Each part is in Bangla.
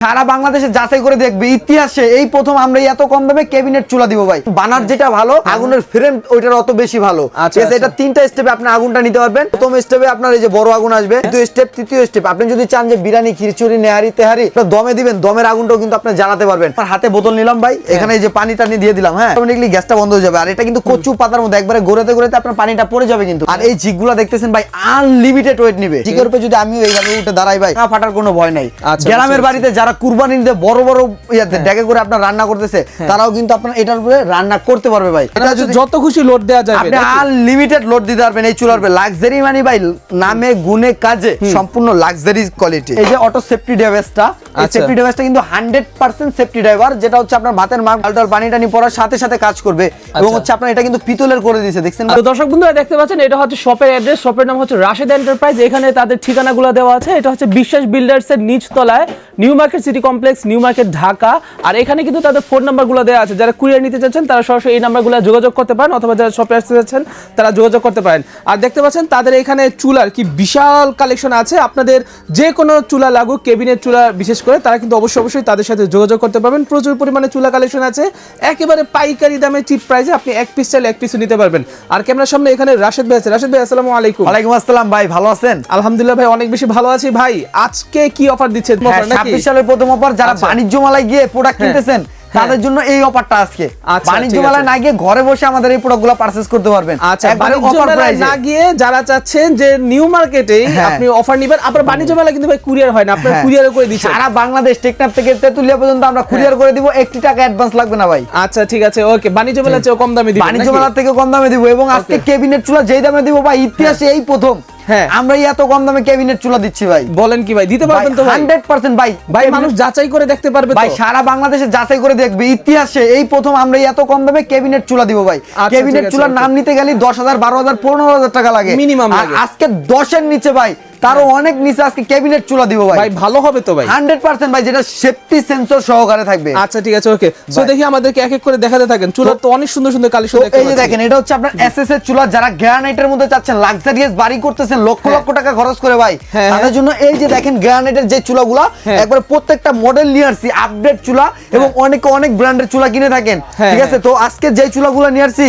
সারা বাংলাদেশে যাচাই করে দেখবে ইতিহাসে এই প্রথম আমরা এত কম দামে ক্যাবিনেট চুলা দিব ভাই। বানার যেটা ভালো আগুনের ফ্রেম ওইটার অত বেশি ভালো। আচ্ছা, এটা আচ্ছা। তিনটা স্টেপে আপনি আগুনটা নিতে পারবেন। প্রথম স্টেপে আপনার এই যে বড় আগুন আসবে দ্বিতীয় স্টেপ তৃতীয় স্টেপ আপনি যদি চান যে বিরিয়ানি খিচুড়ি নেহারি তেহারি দমে দিবেন দমের আগুনটাও কিন্তু আপনি জ্বালাতে পারবেন। আমার হাতে বোতল নিলাম ভাই এখানে এই যে পানি টানি দিয়ে দিলাম হ্যাঁ। অটোমেটিকলি গ্যাসটা বন্ধ হয়ে যাবে। আর এটা কিন্তু কচু পাতার মধ্যে একবারে গড়েতে গড়েতে আপনার পানিটা পড়ে যাবে কিন্তু। আর এই জিগগুলা দেখতেছেন ভাই আনলিমিটেড ওয়েট নিবে। জিগের উপরে যদি আমিও এইভাবে উঠে দাঁড়াই ভাই না ফাটার কোনো ভয় নাই। আচ্ছা, গ্রামের বাড়িতে যারা কুরবানি দিতে বড় বড় ইয়াতে ডেকে করে আপনার রান্না করতেছে তারাও কিন্তু আপনার এটার উপরে রান্না করতে পারবে ভাই। এটা যত খুশি লোড দেওয়া যাবে আপনি? আনলিমিটেড লোড দিতে পারবেন এই চুলার উপরে। লাক্সারি মানে ভাই নামে গুণে কাজে সম্পূর্ণ লাক্সারি কোয়ালিটি এই যে অটো সেফটি ডিভাইসটা এই আচ্ছা। সেফটি ডিভাইসটা কিন্তু 100% সেফটি ড্রাইভার যেটা হচ্ছে আপনার ভাতের মার ডাল পানি টানি পড়ার সাথে সাথে কাজ করবে এবং আচ্ছা। হচ্ছে আপনার এটা কিন্তু পিতলের করে দিয়েছে দেখছেন তো দর্শক বন্ধুরা দেখতে পাচ্ছেন এটা হচ্ছে শপের অ্যাড্রেস শপের নাম হচ্ছে রাশেদ এন্টারপ্রাইজ এখানে তাদের ঠিকানাগুলো দেওয়া আছে এটা হচ্ছে বিশ্বাস বিল্ডার্স এর তলায় new market city complex new market Dhaka আর এখানে কিন্তু তাদের ফোন নাম্বারগুলো দেওয়া আছে যারা কুরিয়ার নিতে চাচ্ছেন তারা সরাসরি এই নাম্বারগুলো যোগাযোগ করতে পারেন অথবা যারা শপে আসতে চাচ্ছেন তারা যোগাযোগ করতে পারেন আর দেখতে পাচ্ছেন তাদের এখানে চুলার কি বিশাল কালেকশন আছে আপনাদের যে কোনো চুলা লাগুক কেবিনেট চুলা বিশেষ করে তারা কিন্তু অবশ্যই অবশ্যই তাদের সাথে যোগাযোগ করতে পারবেন। প্রচুর পরিমাণে চুলা কালেকশন আছে। একেবারে পাইকারি দামে চিপ প্রাইসে আপনি এক পিস চাইলে এক পিসও নিতে পারবেন। আর ক্যামেরার সামনে এখানে রাশেদ ভাই আছে। রাশেদ ভাই আসসালামু আলাইকুম। ওয়ালাইকুম আসসালাম ভাই ভালো আছেন? আলহামদুলিল্লাহ ভাই অনেক বেশি ভালো আছি। ভাই আজকে কি অফার দিচ্ছে হ্যাঁ নাকি? 26 সালের প্রথম অফার যারা আচ্ছা। বাণিজ্য মালায় গিয়ে প্রোডাক্ট হ্যাঁ। কিনতেছেন তাদের জন্য এই অফারটা আজকে। আচ্ছা, বাণিজ্য মেলায় না গিয়ে ঘরে বসে আমাদের এই প্রোডাক্টগুলো পারচেজ করতে পারবেন। আচ্ছা বাণিজ্য অফার মেলায় না গিয়ে যারা চাচ্ছেন যে নিউ মার্কেটে হ্যাঁ। আপনি অফার নিবেন আপনার বাণিজ্য মেলা কিন্তু ভাই কুরিয়ার হয় না আপনার হ্যাঁ। কুরিয়ার করে দিচ্ছেন। সারা বাংলাদেশ টেকনাফ থেকে তেতুলিয়া পর্যন্ত আমরা কুরিয়ার করে দিব একটি টাকা অ্যাডভান্স লাগবে না ভাই। আচ্ছা ঠিক আছে ওকে বাণিজ্য মেলা চেয়েও কম দামে দিবেন বাণিজ্য মেলা থেকে কম দামে দিব এবং আজকে কেবিনেট চুলা যেই দামে দিব ভাই ইতিহাসে এই প্রথম। হ্যাঁ। আমরা এত কম দামে চুলা দিচ্ছি ভাই। বলেন কি ভাই দিতে পারবেন তো ভাই? হান্ড্রেড পার্সেন্ট ভাই ভাই মানুষ যাচাই করে দেখতে পারবে ভাই সারা বাংলাদেশে যাচাই করে দেখবে ইতিহাসে এই প্রথম আমরা এত কম দামে কেবিনেট চুলা দিব ভাই। আচ্ছা, আছে, চুলার নাম নিতে গেলে দশ হাজার বারো হাজার পনেরো হাজার টাকা লাগে। মিনিমাম লাগে। আজকে দশের নিচে ভাই তারও অনেক নিচে আজকে কেবিনেট চুলা দিব ভাই। ভাই ভালো হবে তো ভাই। হান্ড্রেড পার্সেন্ট ভাই যেটা সেফটি সেন্সর সহকারে থাকবে। আচ্ছা ঠিক আছে ওকে সো দেখি আমাদেরকে এক এক করে দেখাতে থাকেন। চুলার তো অনেক সুন্দর সুন্দর কালেকশন তো দেখতে এই যে দেখেন এটা হচ্ছে আপনার এসএস এর চুলা যারা গ্রানাইটের মধ্যে চাচ্ছেন লাক্সারিয়াস বাড়ি করতেছেন লক্ষ হ্যাঁ। লক্ষ টাকা খরচ করে ভাই। হ্যাঁ, তাদের জন্য এই যে দেখেন গ্রানাইটের যে চুলাগুলা হ্যাঁ। একবার প্রত্যেকটা মডেল নিয়ে আসছি আপডেট চুলা এবং অনেকে অনেক ব্র্যান্ডের চুলা কিনে থাকেন হ্যাঁ, ঠিক আছে? হ্যাঁ। তো আজকে যে চুলাগুলো নিয়ে আসছি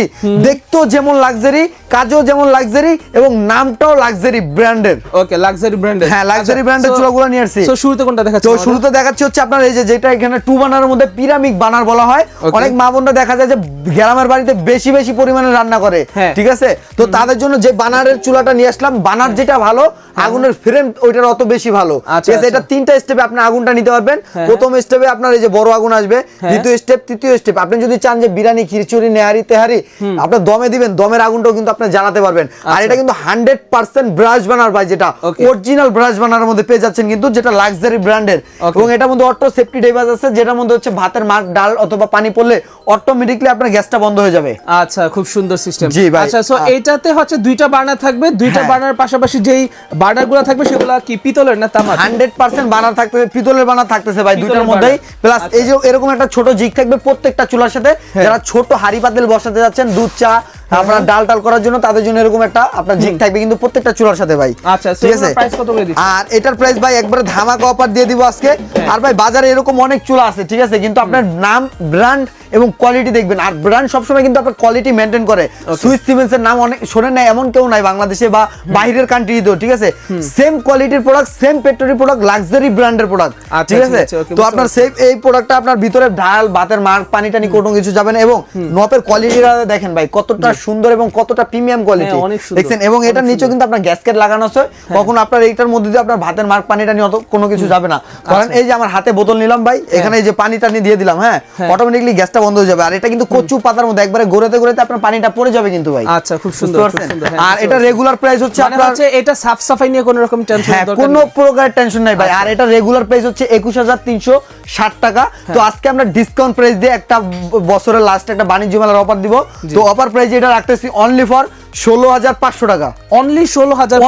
দেখতেও যেমন লাক্সারি কাজও যেমন লাক্সারি এবং নামটাও লাক্সারি ব্র্যান্ডের ওকে লাক্সারি ব্র্যান্ডের হ্যাঁ, brand এর চুলাগুলো নিয়ে আসছি। সো শুরুতে কোনটা দেখাচ্ছি তো শুরুতে দেখাচ্ছি হচ্ছে আপনার এই যে যেটা এখানে টু বানার মধ্যে পিরামিড বানার বলা হয়। অনেক মা বোনরা দেখা যায় যে গ্রামের বাড়িতে বেশি বেশি পরিমাণে রান্না করে হ্যাঁ। ঠিক আছে? তো তাদের জন্য যে বানারের চুলাটা নিয়ে আসলাম বানার যেটা ভালো আগুনের ফ্রেম ওইটার অত বেশি ভালো। আচ্ছা, ঠিক আছে আচ্ছা। এটা তিনটা স্টেপে আপনি আগুনটা নিতে পারবেন। হ্যাঁ। প্রথম স্টেপে আপনার এই যে বড় আগুন আসবে দ্বিতীয় স্টেপ তৃতীয় স্টেপ আপনি যদি চান যে বিরিয়ানি খিচুড়ি নেহারি তেহারি আপনার দমে দিবেন দমের আগুনটাও কিন্তু আপনি জ্বালাতে পারবেন। আর আচ্ছা। এটা কিন্তু হান্ড্রেড পার্সেন্ট ব্রাশ বানার ভাই যেটা. অরিজিনাল ব্রাশ বানার মধ্যে পেয়ে যাচ্ছেন কিন্তু যেটা লাক্সারি ব্র্যান্ডের এবং এটার মধ্যে অটো সেফটি ডিভাইস আছে যেটার মধ্যে হচ্ছে ভাতের মার ডাল অথবা পানি পড়লে অটোমেটিকলি আপনার গ্যাসটা বন্ধ হয়ে যাবে। আচ্ছা খুব সুন্দর সিস্টেম জি ভাই। আচ্ছা সো এইটাতে হচ্ছে দুইটা বার্নার থাকবে। দুইটা হ্যাঁ। বার্নার পাশাপাশি যেই বার্নারগুলো থাকবে সেগুলো কি পিতলের না তামার? হান্ড্রেড পার্সেন্ট বানার থাকতেছে পিতলের বানার থাকতেছে ভাই দুইটার মধ্যেই। প্লাস আচ্ছা। এই যে এরকম একটা ছোট জিগ থাকবে প্রত্যেকটা চুলার সাথে হ্যাঁ। যারা ছোট হাড়ি পাতিল বসাতে যাচ্ছেন দুধ চা আপনার ডাল টাল করার জন্য তাদের জন্য এরকম একটা আপনার জিগ থাকবে কিন্তু প্রত্যেকটা চুলার সাথে ভাই। আচ্ছা ঠিক আছে? আর এটার প্রাইস ভাই একবারে ধামাকা অফার দিয়ে দিব আজকে। হ্যাঁ। আর ভাই বাজারে এরকম অনেক চুলা আছে ঠিক আছে? কিন্তু আপনার নাম ব্র্যান্ড এবং কোয়ালিটি দেখবেন। আর ব্র্যান্ড সবসময় কিন্তু আপনার কোয়ালিটি মেনটেন করে। সুইস সিমেন্টস এর নাম অনেক শোনেন না এমন কেউ নাই বাংলাদেশে বা বাইরের কান্ট্রিতেও ঠিক আছে? সেম কোয়ালিটির প্রোডাক্ট সেম পেট্রোলি প্রোডাক্ট লাক্সারি ব্র্যান্ডের প্রোডাক্ট আচ্ছা, ঠিক ঠিক আছে? আছে, তো আপনার সেম এই প্রোডাক্টটা আপনার ভিতরে ডাল ভাতের মার্ক পানি টানি কোনো কিছু যাবে না এবং নপের কোয়ালিটিটা দেখেন ভাই কতটা সুন্দর এবং কতটা প্রিমিয়াম কোয়ালিটি হ্যাঁ, সুন্দর। দেখছেন? এবং এটা নিচেও কিন্তু আপনার গ্যাসকেট লাগানো আছে। কখনো আপনার এইটার মধ্যে দিয়ে আপনার ভাতের মার্ক পানি টানি অত কোনো কিছু যাবে না। কারণ এই যে আমার হাতে বোতল নিলাম ভাই এখানে এই যে পানি টানি দিয়ে দিলাম হ্যাঁ? হ্যাঁ। অটোমেটিকলি গ্যাসটা বন্ধ হয়ে যাবে। আর এটা কিন্তু কচু পাতার মধ্যে একবারে গড়েতে গড়েতে আপনার পানিটা পড়ে যাবে কিন্তু ভাই। আচ্ছা খুব সুন্দর হ্যাঁ, আর এটা রেগুলার প্রাইস হচ্ছে মানে আপনার হচ্ছে এটা সাফ সাফাই নিয়ে কোনো রকম টেনশন হ্যাঁ কোনো প্রকার টেনশন নাই ভাই। আর এটা রেগুলার প্রাইস হচ্ছে একুশ হাজার তিনশো ষাট টাকা। তো আজকে আমরা ডিসকাউন্ট প্রাইস দিয়ে একটা বছরের লাস্ট একটা বাণিজ্য মেলার অফার দিব। তো অফার প্রাইস এটা রাখতেছি অনলি ফর ষোলো হাজার পাঁচশো টাকা। অনলি ষোলো হাজার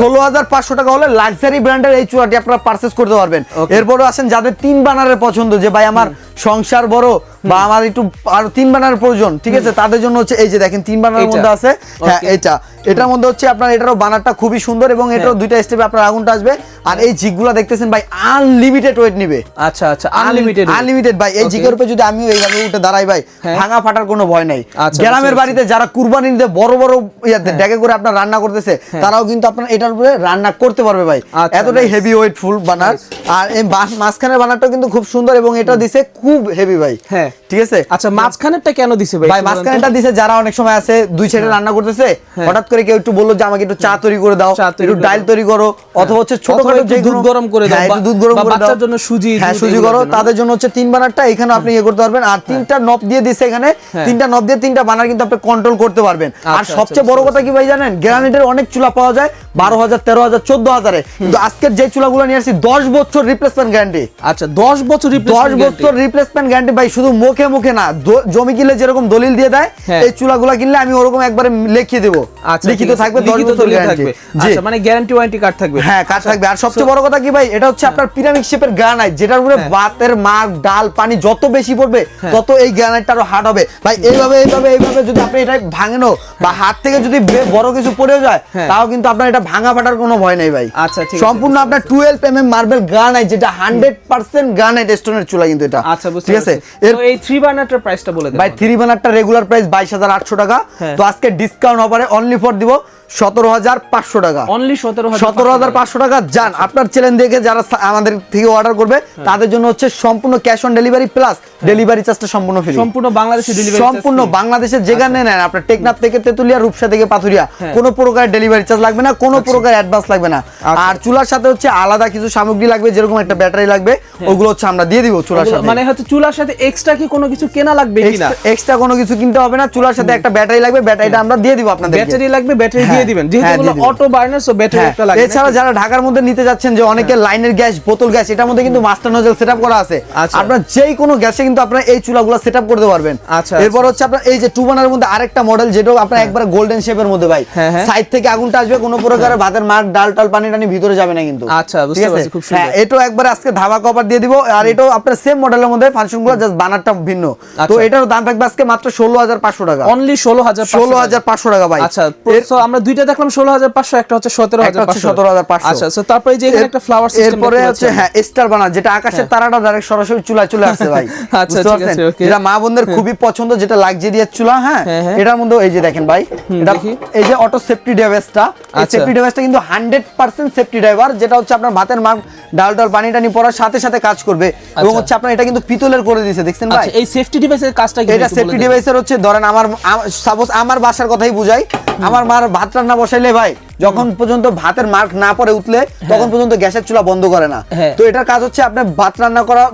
ষোলো হাজার পাঁচশো টাকা হলে লাক্সারি ব্র্যান্ডের এই চুয়াটি আপনারা পারচেস করতে পারবেন। এরপরে আসেন যাদের তিন বানারের পছন্দ যে ভাই আমার সংসার বড় বা আমার একটু আরও তিন বানার প্রয়োজন ঠিক আছে? তাদের জন্য হচ্ছে এই যে দেখেন তিন বানার মধ্যে আছে হ্যাঁ এটা এটার মধ্যে হচ্ছে আপনার এটারও বানারটা খুবই সুন্দর এবং এটারও হ্যাঁ। দুইটা স্টেপে আপনার আগুনটা আসবে। আর এই ঝিকগুলো দেখতেছেন ভাই আনলিমিটেড ওয়েট নিবে। আচ্ছা আচ্ছা আনলিমিটেড আনলিমিটেড ভাই এই জিগের উপরে যদি আমিও এইভাবে উঠে দাঁড়াই ভাই হ্যাঁ। ভাঙা ফাটার কোনো ভয় নাই। আচ্ছা, গ্রামের বাড়িতে যারা কুরবানি দিতে বড় বড় ইয়াতে ডেকে করে আপনার রান্না করতেছে তারাও কিন্তু আপনার এটার উপরে রান্না করতে পারবে ভাই। হ্যাঁ। আচ্ছা, এতটাই হেভি ওয়েট ফুল বানার আর এই মাঝখানের বানারটাও কিন্তু খুব সুন্দর এবং এটা দিছে খুব হেভি ভাই। হ্যাঁ। ঠিক আছে? আচ্ছা মাঝখানেরটা কেন দিছে ভাই? ভাই? মাঝখানেটা দিছে যারা অনেক সময় আছে দুই সাইডে রান্না করতেছে হঠাৎ করে কেউ একটু বলল যে আমাকে একটু চা তৈরি করে দাও একটু ডাল তৈরি করো অথবা হচ্ছে ছোট ছোটখাটো যে দুধ গরম করে দাও হ্যাঁ, একটু বা- দুধ গরম করে দাও। জন্য সুজি, হ্যাঁ সুজি করো। তাদের জন্য হচ্ছে তিন বানারটা এখানে আপনি ইয়ে করতে পারবেন। আর তিনটা নব দিয়ে দিছে এখানে। তিনটা নব দিয়ে তিনটা বানার কিন্তু আপনি কন্ট্রোল করতে পারবেন। আর হ্যাঁ। আচ্ছা, সবচেয়ে আচ্ছা, বড় কথা কি ভাই জানেন? গ্রানাইটের অনেক চুলা পাওয়া যায়। বারো হাজার তেরো হাজার চোদ্দ হাজারে। কিন্তু আজকের যে চুলাগুলো নিয়ে আসছি দশ বছর রিপ্লেসমেন্ট গ্যারান্টি আচ্ছা 10 বছর দশ বছর রিপ্লেসমেন্ট গ্যারান্টি ভাই শুধু মুখে মুখে না জমি কিনলে যেরকম দলিল দিয়ে দেয় হ্যাঁ। এই চুলাগুলা কিনলে আমি ওরকম একবারে লিখিয়ে দেবো। আচ্ছা লিখিত থাকবে দশ বছর গ্যারান্টি আচ্ছা মানে গ্যারান্টি ওয়ারেন্টি কার্ড থাকবে। হ্যাঁ কাজ থাকবে। আর সবচেয়ে বড় কথা কি ভাই এটা হচ্ছে আপনার পিরামিড শেপের গ্রানাইট যেটার উপরে হ্যাঁ। ভাতের মাগ ডাল পানি যত বেশি পড়বে তত এই গ্রানাইটটা আরও হার্ড হবে। ভাই এইভাবে এইভাবে এইভাবে যদি আপনি এটা ভাঙেনো বা হাত থেকে যদি বড় কিছু পড়েও যায় হ্যাঁ। তাও কিন্তু আপনার এটা ভাঙা ফাটার কোনো ভয় নাই ভাই। আচ্ছা, ঠিক সম্পূর্ণ আপনার twelve M M marble granite যেটা হান্ড্রেড পার্সেন্ট গ্রানাইট স্টোনের চুলা কিন্তু এটা। আচ্ছা বুঝতে ঠিক আছে? তো এই 3 বার্নারটার প্রাইসটা বলে দেন ভাই থ্রি বানারটা রেগুলার প্রাইস বাইশ হাজার আটশো টাকা। হ্যাঁ। তো আজকে ডিসকাউন্ট অফারে অনলি ফর দিব। সতেরো হাজার পাঁচশো টাকা। অনলি 17000 সতেরো হাজার পাঁচশো টাকা যান আপনার চ্যানেল দেখে যারা আমাদের থেকে অর্ডার করবে হ্যাঁ। তাদের জন্য হচ্ছে সম্পূর্ণ cash on delivery plus delivery চার্জটা সম্পূর্ণ ফ্রি সম্পূর্ণ বাংলাদেশে ডেলিভারি সম্পূর্ণ বাংলাদেশের যেখানে নেন আপনার টেকনাফ থেকে তেতুলিয়া রূপসা থেকে পাথুরিয়া হ্যাঁ। কোনো প্রকার ডেলিভারি চার্জ লাগবে না কোনো প্রকার অ্যাডভান্স লাগবে না। আচ্ছা। আর চুলার সাথে হচ্ছে আলাদা কিছু সামগ্রী লাগবে যেরকম একটা ব্যাটারি লাগবে ওগুলো হচ্ছে আমরা দিয়ে দিব চুলার সাথে। মানে হচ্ছে চুলার সাথে এক্সট্রা কি কোনো কিছু কেনা লাগবে কিনা? এক্সট্রা কোনো কিছু কিনতে হবে না চুলার সাথে একটা ব্যাটারি লাগবে ব্যাটারিটা আমরা দিয়ে দিব আপনাদের ব্যাটারি লাগবে ব্যাটারি দিয়ে হ্যাঁ, দিবেন। যেহেতু হ্যাঁ, দিয়ে। অটো বার্নার সো ব্যাটারি একটা লাগবে। এছাড়া যারা ঢাকার মধ্যে নিতে যাচ্ছেন যে অনেকে লাইনের গ্যাস বোতল গ্যাস এটার মধ্যে কিন্তু মাস্টার নজল সেটআপ করা আছে। আচ্ছা। আপনার যেই কোনো গ্যাসে কিন্তু আপনারা এই চুলাগুলো সেটআপ করতে পারবেন। আচ্ছা, এরপর হচ্ছে আপনার এই যে টু বার্নার মধ্যে আরেকটা মডেল যেটাও আপনার একবার গোল্ডেন শেপের মধ্যে ভাই। হ্যাঁ, হ্যাঁ। সাইড থেকে আগুনটা আসবে কোনো প্রকারের ভাতের মার ডাল টাল পানি টানি ভিতরে যাবে না কিন্তু। আচ্ছা, বুঝতে পারছি, খুব সুন্দর। হ্যাঁ এটাও একবার আজকে ধাবা কভার দিয়ে দিব। আর এটাও আপনার সেম মডেলের মধ্যে ফাংশনগুলো জাস্ট বানারটা ভিন্ন। তো আচ্ছা। এটার দাম থাকবে আজকে মাত্র ষোলো হাজার পাঁচশো টাকা। অনলি 16500 ষোলো হাজার পাঁচশো টাকা ভাই। আচ্ছা আমরা দুইটা দেখলাম 16500 একটা হচ্ছে 17500 একটা হচ্ছে 17500 আচ্ছা so তারপরে যে এখানে একটা ফ্লাওয়ার সিস্টেম এরপরে হচ্ছে হ্যাঁ স্টার বানার যেটা আকাশের তারাটা ডাইরেক্ট সরাসরি চুলায় চলে আসছে ভাই আচ্ছা, ঠিক আছে, okay. এটা মা বোনদের খুবই পছন্দ যেটা লাক্সারিয়াস চুলা হ্যাঁ হ্যাঁ, হ্যাঁ। এটার মধ্যে এই যে দেখেন ভাই এটা। এই যে অটো সেফটি ডিভাইসটা এই আচ্ছা। সেফটি ডিভাইসটা কিন্তু 100% সেফটি ড্রাইভার যেটা হচ্ছে আপনার ভাতের মার ডাল ডাল পানি টানি পড়ার সাথে সাথে কাজ করবে এবং আচ্ছা। হচ্ছে আপনার এটা কিন্তু পিতলের করে দিয়েছে দেখছেন ভাই আচ্ছা এই সেফটি ডিভাইসের কাজটা কি এটা সেফটি? ডিভাইসের হচ্ছে ধরেন আমার সাপোজ আমার বাসার কথাই বুঝাই আমার মার ভাত রান্না বসাইলে ভাই যখন পর্যন্ত ভাতের মার্ক না পরে উঠলে তখন পর্যন্ত গ্যাসের চুলা বন্ধ করে না হ্যাঁ। তো এটার কাজ হচ্ছে আপনি ভাত রান্না করা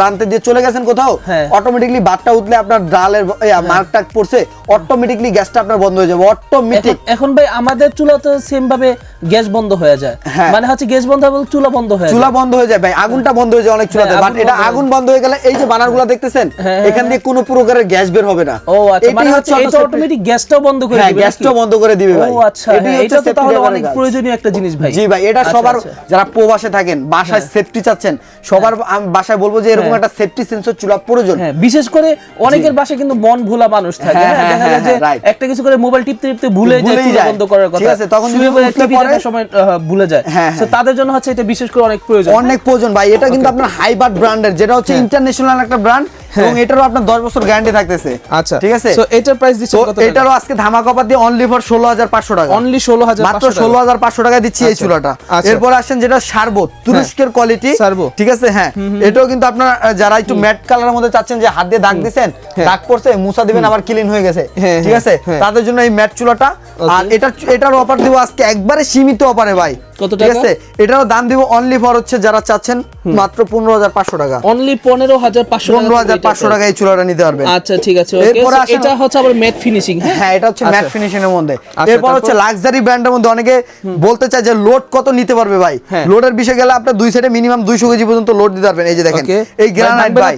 রানতে দিয়ে চলে গেছেন কোথাও হ্যাঁ। অটোমেটিকলি ভাতটা উঠলে আপনার ডালের মার্কটা পড়ছে অটোমেটিকলি গ্যাসটা আপনার বন্ধ হয়ে যাবে অটোমেটিক এখন- ভাই আমাদের চুলা তো সেম ভাবে গ্যাস বন্ধ হয়ে যায়। হ্যাঁ। মানে হচ্ছে গ্যাস বন্ধ হবে চুলা বন্ধ হয়ে চুলা বন্ধ হয়ে যায় ভাই আগুনটা বন্ধ হয়ে যায় অনেক চুলাতে হ্যাঁ, বাট এটা আগুন বন্ধ হয়ে গেলে এই যে বানারগুলো দেখতেছেন হ্যাঁ, এখান দিয়ে কোনো প্রকারের গ্যাস বের হবে না। ও আচ্ছা মানে হচ্ছে এটা অটোমেটিক গ্যাসটাও বন্ধ করে হ্যাঁ দিবে গ্যাসটাও বন্ধ করে দিবে ভাই। ও আচ্ছা এটা তো তাহলে অনেক প্রয়োজনীয় একটা জিনিস ভাই। জি ভাই এটা আচ্ছা, সবার আচ্ছা। যারা প্রবাসে থাকেন বাসায় সেফটি চাচ্ছেন সবার আমি বাসায় বলব যে এরকম। একটা সেফটি সেন্সর চুলা প্রয়োজন। হ্যাঁ বিশেষ করে অনেকের বাসায় কিন্তু মন ভোলা মানুষ থাকে হ্যাঁ, দেখা যায় যে হ্যাঁ, একটা কিছু করে মোবাইল টিপতে টিপতে ভুলে যায় ভুলেই বন্ধ করার কথা। ঠিক আছে, তখন শুয়ে পরে- দেখার সময় ভুলে যায়। তো হ্যাঁ। তাদের জন্য হচ্ছে এটা বিশেষ করে অনেক প্রয়োজন। অনেক প্রয়োজন ভাই। এটা কিন্তু আপনার হাইবার্ড ব্র্যান্ডের যেটা হচ্ছে ইন্টারন্যাশনাল একটা ব্র্যান্ড এবং এটারও আপনার দশ বছর গ্যারান্টি থাকতেছে। আচ্ছা। ঠিক আছে? সো এটার প্রাইস দিচ্ছে কত এটারও আজকে ধামাকা দিয়ে অনলি ফর ষোলো হাজার পাঁচশো টাকা। অনলি ষোলো হাজার মাত্র ষোলো হাজার পাঁচশো টাকা দিচ্ছি এই আচ্ছা, চুলাটা। আচ্ছা। এরপর আসেন যেটা সারবো তুরস্কের কোয়ালিটি সারবো। ঠিক আছে? হ্যাঁ। এটাও কিন্তু আপনার যারা একটু ম্যাট কালারের মধ্যে চাচ্ছেন যে হাত দিয়ে দাগ দিছেন হ্যাঁ। দাগ পড়ছে মুছা দিবেন আবার ক্লিন হয়ে গেছে। হ্যাঁ, ঠিক হ্যাঁ, আছে? হ্যাঁ। তাদের জন্য এই ম্যাট চুলাটা। আর এটা এটার অফার দিব আজকে একবারে সীমিত অফারে ভাই। কত টাকা? আছে? এটারও দাম দিব অনলি ফর হচ্ছে যারা চাচ্ছেন মাত্র পনেরো হাজার পাঁচশো টাকা। অনলি পনেরো হাজার পাঁচশো পনেরো হাজার পাঁচশো টাকা এই চুলাটা নিতে পারবেন। আচ্ছা ঠিক আছে. এরপরে এটা হচ্ছে আবার ম্যাট ফিনিশিং হ্যাঁ? হ্যাঁ এটা হচ্ছে ম্যাট আচ্ছা। ফিনিশিং এর মধ্যে। আচ্ছা, এরপর হচ্ছে লাক্সারি ব্র্যান্ডের মধ্যে অনেকে বলতে চায় যে লোড কত নিতে পারবে ভাই? হ্যাঁ। লোডের বিষয়ে গেলে আপনার দুই সাইডে মিনিমাম দুইশো কেজি পর্যন্ত লোড দিতে পারবেন। এই যে দেখেন এই গ্রানাইট ভাই?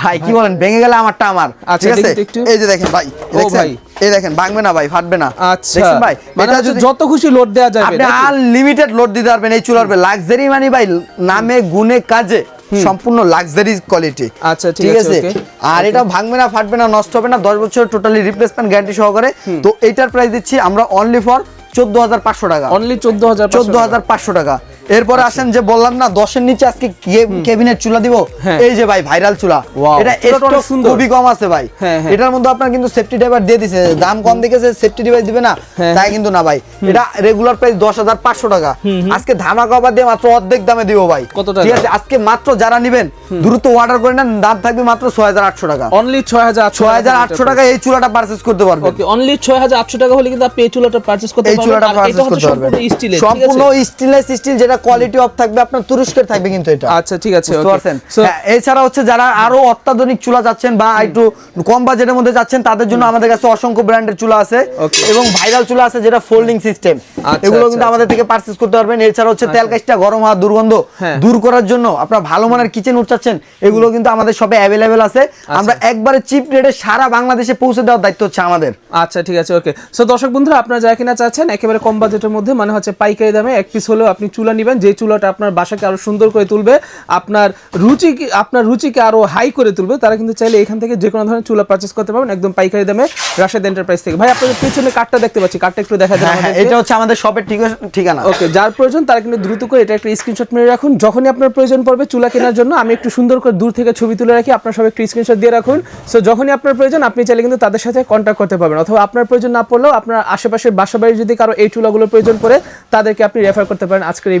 ভাই কি বলেন? ভেঙে গেলে আমারটা আমার। আচ্ছা, ঠিক আছে। এই যে দেখেন ভাই দেখছেন? এই দেখেন ভাঙবে না ভাই ফাটবে না। আচ্ছা। দেখছেন ভাই? মানে এটা যত খুশি লোড দেওয়া যাবে আপনি? আনলিমিটেড লোড দিতে পারবেন এই চুলার লাক্সারি মানে ভাই নামে গুণে কাজে সম্পূর্ণ লাক্সারি কোয়ালিটি আচ্ছা, ঠিক আছে, আর এটা ভাঙবে না ফাটবে না নষ্ট হবে না দশ বছর টোটালি রিপ্লেসমেন্ট গ্যারান্টি সহকারে। তো এইটার প্রাইস দিচ্ছি আমরা অনলি ফর চোদ্দ হাজার পাঁচশো টাকা। অনলি চোদ্দ হাজার চোদ্দ হাজার পাঁচশো টাকা। এরপরে আসেন যে বললাম না দশের নিচে আজকে কেবিনের চুলা দিব? হ্যাঁ। এই যে ভাই ভাইরাল চুলা। এটা স্টক সুন্দর। খুবই কম আছে ভাই। হ্যাঁ, হ্যাঁ। এটার মধ্যে আপনার কিন্তু সেফটি ড্রাইভার দিয়ে দিছে। দাম কম দেখেছে সেফটি ডিভাইস দিবে না। তাই কিন্তু না ভাই। এটা রেগুলার প্রাইস দশ হাজার পাঁচশো টাকা। আজকে ধামাকা অফার দিয়ে মাত্র অর্ধেক দামে দিব ভাই। কত ঠিক আছে আজকে মাত্র যারা নিবেন দ্রুত অর্ডার করে নেন দাম থাকবে মাত্র ছয় হাজার আটশো টাকা। অনলি ছয় হাজার ছয় হাজার আটশো টাকা এই চুলাটা পারচেস করতে পারবে ওকে অনলি ছয় হাজার আটশো টাকা হলে কিন্তু আপনি এই চুলাটা পারচেস করতে এই পারবেন। সম্পূর্ণ স্টিলেস স্টিল যেটা কোয়ালিটি অফ থাকবে আপনার তুরস্কের থাকবে কিন্তু এটা। আচ্ছা ঠিক আছে বুঝতে পারছেন? হ্যাঁ, এছাড়া হচ্ছে যারা আরও অত্যাধুনিক চুলা যাচ্ছেন বা একটু কম বাজেটের মধ্যে যাচ্ছেন তাদের জন্য আমাদের কাছে অসংখ্য ব্র্যান্ডের চুলা আছে এবং ভাইরাল চুলা আছে যেটা ফোল্ডিং সিস্টেম আচ্ছা, এগুলো আচ্ছা, কিন্তু আমাদের থেকে পারচেজ করতে পারবেন। এছাড়া হচ্ছে তেল কাজটা গরম হওয়া দুর্গন্ধ হ্যাঁ। দূর করার জন্য আপনার ভালো মানের কিচেন উঠাচ্ছেন এগুলো কিন্তু আমাদের সবে অ্যাভেলেবেল আছে। আচ্ছা। আমরা একবারে চিপ রেটে সারা বাংলাদেশে পৌঁছে দেওয়ার দায়িত্ব হচ্ছে আমাদের। আচ্ছা ঠিক আছে ওকে সো দর্শক বন্ধুরা আপনারা যা কিনা চাচ্ছেন একেবারে কম বাজেটের মধ্যে মানে হচ্ছে পাইকারি দামে এক পিস হলেও আপনি চুলা নেবেন যে চুলাটা আপনার বাসাকে আরও সুন্দর করে তুলবে আপনার রুচি আপনার রুচিকে আরও হাই করে তুলবে তারা কিন্তু চাইলে এখান থেকে যে কোনো ধরনের চুলা পারচেস করতে পারবেন একদম পাইকারি দামে রাশেদ এন্টারপ্রাইজ থেকে। ভাই আপনাদের পিছনে কার্ডটা দেখতে পাচ্ছি কার্ডটা একটু দেখা হ্যাঁ হ্যাঁ যায় এটা হচ্ছে আমাদের শপের ঠিকানা। ওকে যার প্রয়োজন তারা কিন্তু দ্রুত করে এটা একটা স্ক্রিনশট মেরে রাখুন। যখনই আপনার প্রয়োজন পড়বে চুলা কেনার জন্য আমি একটু সুন্দর করে দূর থেকে ছবি তুলে রাখি আপনার সব একটু স্ক্রিনশট দিয়ে রাখুন। সো যখনই আপনার প্রয়োজন আপনি চাইলে কিন্তু তাদের সাথে কন্ট্যাক্ট করতে পারবেন। অথবা আপনার প্রয়োজন না পড়লেও আপনার আশেপাশের বাসা বাড়ি যদি কারও এই চুলাগুলোর প্রয়োজন পড়ে তাদেরকে আপনি রেফার করতে পারেন আজকের এই